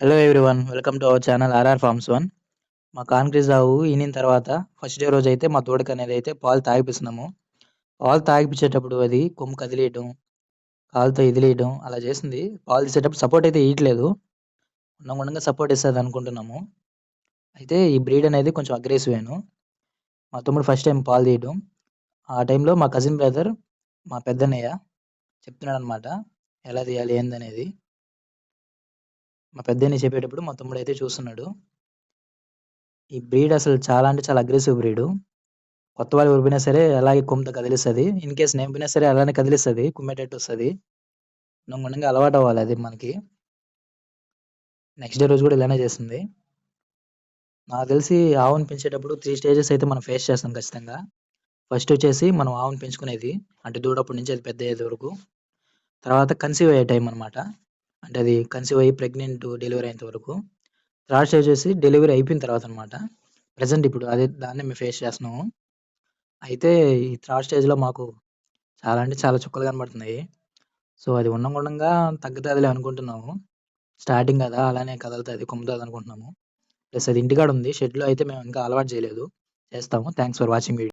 Hello everyone welcome to our channel RR farms one మా కాంక్రీజ్ ఆవు ఈనిన తర్వాత ఫస్ట్ డే రోజు అయితే మా తోడుకు అనేది అయితే పాలు తాగిపిస్తున్నాము. పాలు తాగిపించేటప్పుడు అది కొమ్ము కదిలేయడం కాలుతో ఇదిలేయడం అలా చేసింది. పాలు తీసేటప్పుడు సపోర్ట్ అయితే ఇయట్లేదు ఉండగా సపోర్ట్ ఇస్తుంది అనుకుంటున్నాము. అయితే ఈ బ్రీడ్ అనేది కొంచెం అగ్రెసివ్ అయ్యాను మా తమ్ముడు ఫస్ట్ టైం పాలు తీయడం ఆ టైంలో మా కజిన్ బ్రదర్ మా పెద్దన్నయ్య చెప్తున్నాడు అనమాట ఎలా తీయాలి ఏందనేది. మా పెద్దన్నయ్య చెప్పేటప్పుడు మా తమ్ముడు అయితే చూస్తున్నాడు. ఈ బ్రీడ్ అసలు చాలా అంటే చాలా అగ్రెసివ్ బ్రీడ్. కొత్త వాళ్ళు ఊరిపోయినా సరే అలాగే కొమ్మతో కదిలిస్తుంది. ఇన్ కేస్ నేను పోయినా సరే అలానే కదిలిస్తుంది కుమ్మేటట్టు వస్తుంది. నొంగుండంగా అలవాటు అవ్వాలి అది మనకి. నెక్స్ట్ డే రోజు కూడా ఇలానే చేస్తుంది. నాకు తెలిసి ఆవును పెంచేటప్పుడు త్రీ స్టేజెస్ అయితే మనం ఫేస్ చేస్తాం ఖచ్చితంగా. ఫస్ట్ వచ్చేసి మనం ఆవును పెంచుకునేది. అంటే దూడప్పటి నుంచి అది పెద్ద అయ్యేది వరకు. తర్వాత కన్సీవ్ అయ్యే టైం అనమాట అంటే అది కన్సీవ్ అయ్యి ప్రెగ్నెంట్ డెలివరీ అయ్యేంత వరకు. థర్డ్ స్టేజ్ వచ్చేసి డెలివరీ అయిపోయిన తర్వాత అనమాట ప్రజెంట్ ఇప్పుడు అదే దాన్ని మేము ఫేస్ చేస్తున్నాము. అయితే ఈ థర్డ్ స్టేజ్లో మాకు చాలా అంటే చాలా చుక్కలు కనబడుతున్నాయి. సో అది ఉండకుండా తగ్గుతుందిలే అనుకుంటున్నాము. స్టార్టింగ్ కదా అలానే కదులుతుంది కొమ్ముతుంది అనుకుంటున్నాము. ప్లస్ అది ఇంటికాడ ఉంది షెడ్లో అయితే మేము ఇంకా అలవాటు చేయలేదు. చేస్తాము. Thanks for watching video